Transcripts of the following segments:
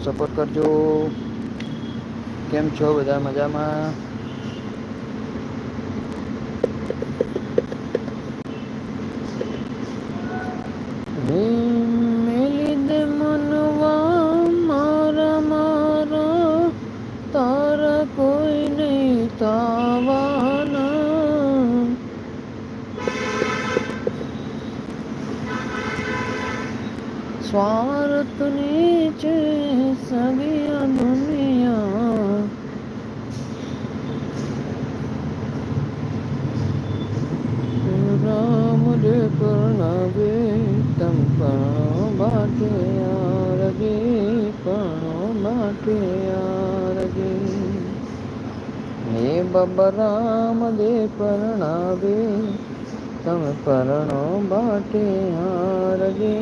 Support કરજો. કેમ છો બધા મજામાં? सगिया दुनिया पूरा मुझे पूर्ण तम पढ़ो बाटे यार गे पढ़ो बाटे यार गे हे बाबा राम दे पढ़ना तम पढ़ो बाटे यार गे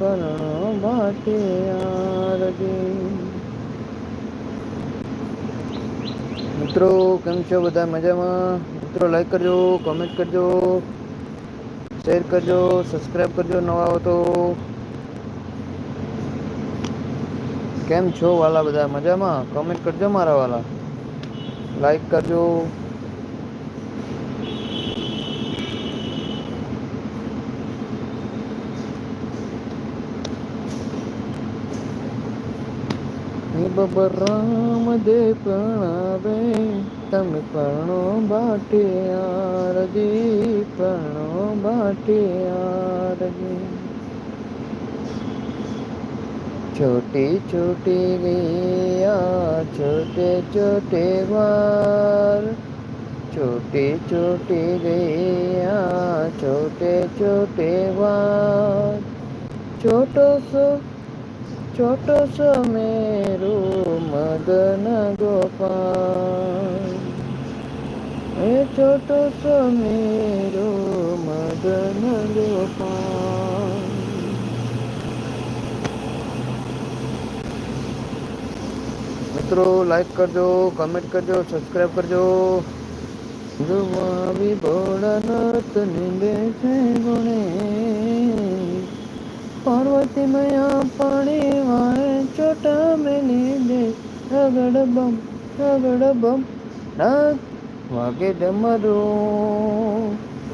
पढ़ो હારગે મિત્રો, કેમ છો બધા મજામાં? મિત્રો લાઈક કરજો કોમેન્ટ કરજો શેર કરજો સબસ્ક્રાઈબ કરજો, નવા હો તો. કેમ છો વાલા બધા? મજામાં? કોમેન્ટ કરજો મારા વાલા. લાઈક કરજો. બબરામ દે પ્રણાવે તમે પરણો બાટે આરજી પરણો બાટે આરજી छोटे छोटे गैया छोटे छोटे ग्वार छोटे छोटे गैया छोटे छोटे ग्वार छोटो सो छोटो सो मेरो मदन गोपाल। ए छोटो सो मेरो मदन गोपाल। मित्रों लाइक कर दो कमेंट कर दो सब्सक्राइब कर दो जो वहाँ भी बोला ना तो निंदे से गुणे। પાર્વતીમય પાણી વાળે ચોટા મેલી દે રગડ બમ રગડ બમ. નાક વાગે ડમરું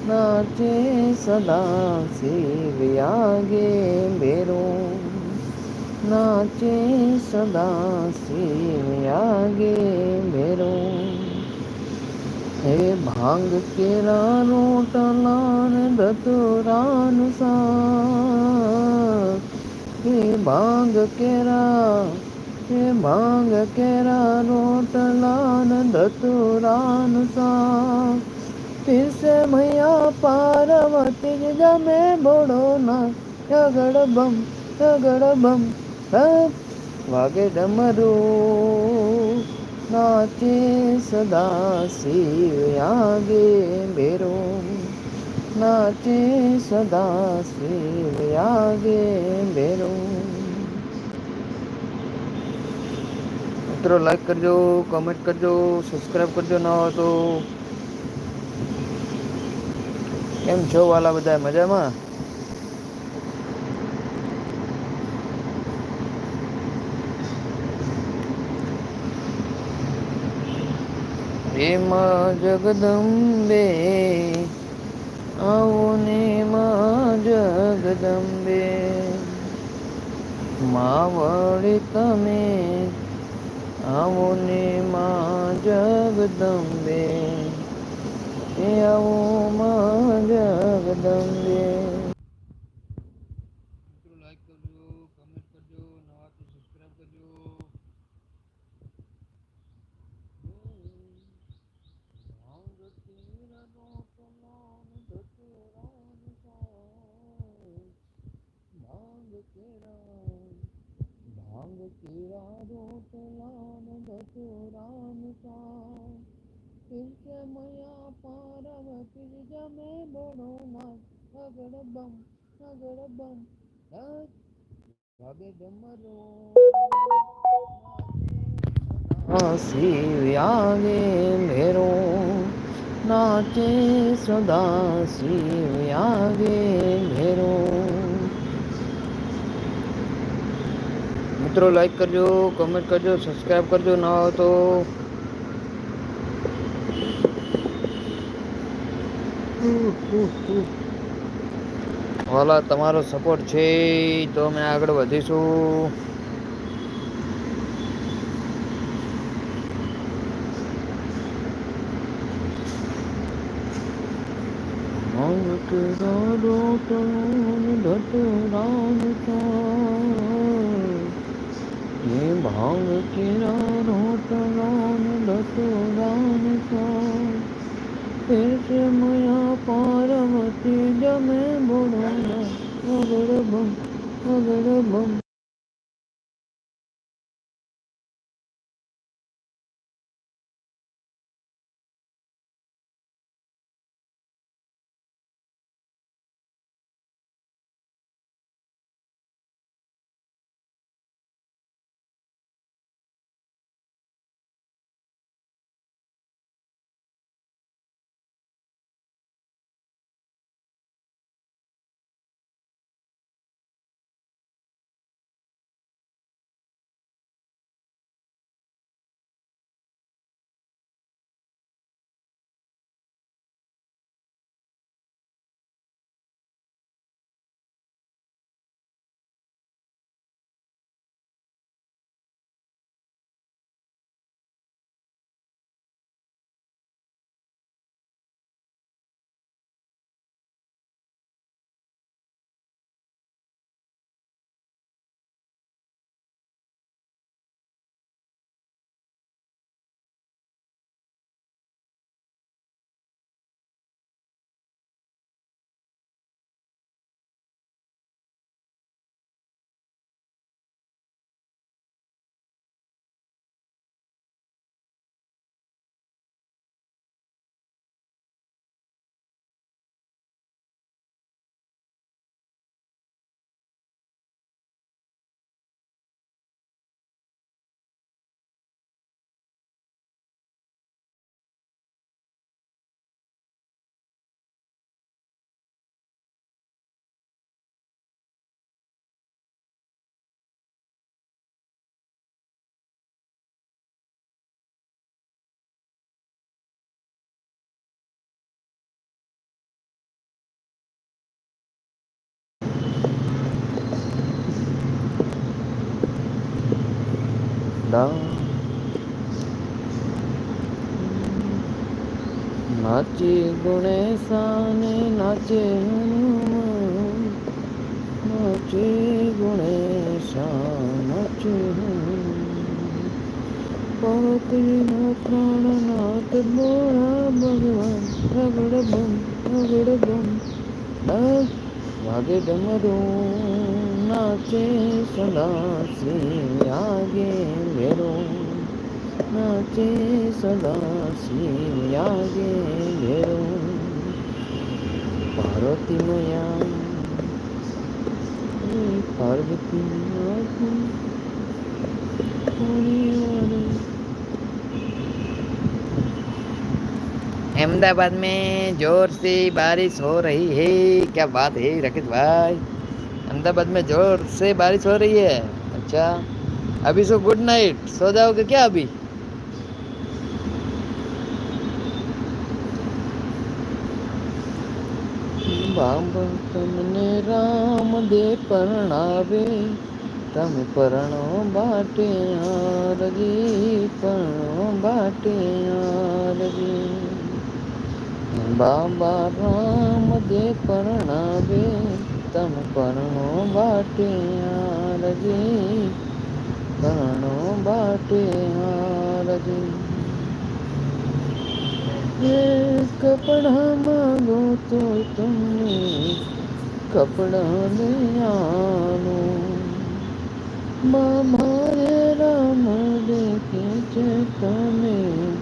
નાચે સદા શિવ્યાગે મેરું. નાચે સદા શિવ્યાગે મેરું. हे भाँग के रानो टलान दतो रानु सा भाँग के रा, हे भाँग के रानो टलान दतो सा। फिर मैया पार्वती जमे बोड़ो ना झगड़ बम झगड़ बम हाँ, वागे डमरू। નાચે સદા શિવ આગે બેરો નાચે સદા શિવ આગે બેરો મિત્રો લાઈક કરજો કમેન્ટ કરજો સબસ્ક્રાઈબ કરજો ન હોય તો કેમ છો વાલા બધા મજામાં માં જગદંબે આવો ને માં જગદંબે. માવડી તમે આવો ને માં જગદંબે. એ આવો માં જગદંબે. तेरा भाँग बसो राम का। तिनके मया पारव बड़ो ना बम अगड़ बम। भगे डमरो व्यागे मेरो। नाचे सदा सी यागे मेरो। મિત્રો લાઈક કરજો કમેન્ટ કરજો સબસ્ક્રાઈબ કરજો. ન હોય તો વાલા, તમારો સપોર્ટ છે તો અમે આગળ વધીશું. ભગત રામ ધટ રામ જે ભાવ તેરા રોટ ગાન લતો ગાન સો એસે મયા પાર્વતી જમે બોડો અગર બમ અગર બમ দাও নাচে গুণেশানে নাচে হনুমান। নাচে গুণেশা নাচে পরতে প্রাণনাথ বোরা ভগবান রগড় বম রগড় বম ভাগে ডমরুম नाचे सदा से आगे मेरो। नाचे सदा शिवयागे घेरो पार्वती मैया पार्वती अहमदाबाद में ज़ोर से बारिश हो रही है। क्या बात है रकित भाई। अहमदाबाद में जोर से बारिश हो रही है अच्छा अभी सो गुड नाइट सो जाओगे क्या अभी બાબા તમને રામ દે પરણાવે તમે પરણો બાટે હારજી પરણો બાટે હારજી બાબા રામ દે પરણાવે तम करणो बाटियाँ लगी करणो बाटियाँ लगी ये कपड़ा मांगो तो तुमने कपड़ा ले आनो। मामारे राम देखे चेता में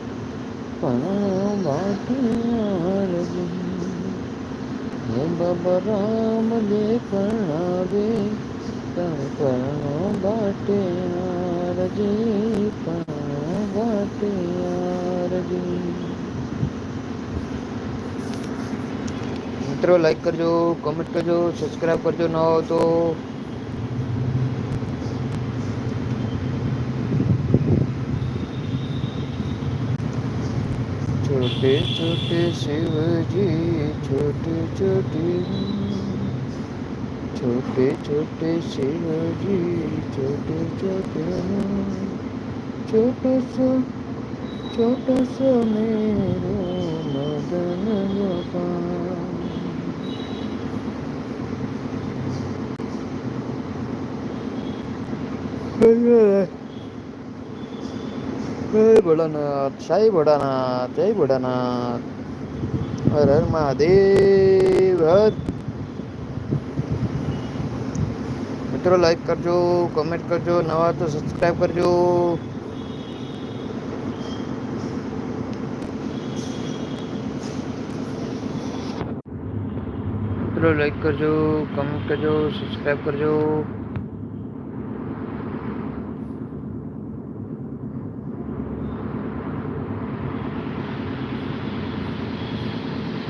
बाटे बाटियाँ जी હે બાબા રામ દે પ્રણાવે તમે પણ બાટે આરજી પણ બાટે આરજી મિત્રો લાઈક કરજો કમેન્ટ કરજો સબસ્ક્રાઈબ કરજો. ન તો छोटे छोटे शिव जी छोटे छोटे छोटे छोटे शिव जी छोटे छोटे छोटा सा छोटा सा मेरो मदन गोपाल જય ભોળાનાથ, સાઈ ભોળાનાથ, જય ભોળાનાથ. હર હર મહાદેવ મિત્રો લાઈક કરજો કમેન્ટ કરજો, નવા તો સબસ્ક્રાઈબ કરજો. મિત્રો લાઈક કરજો કમેન્ટ કરજો સબસ્ક્રાઈબ કરજો.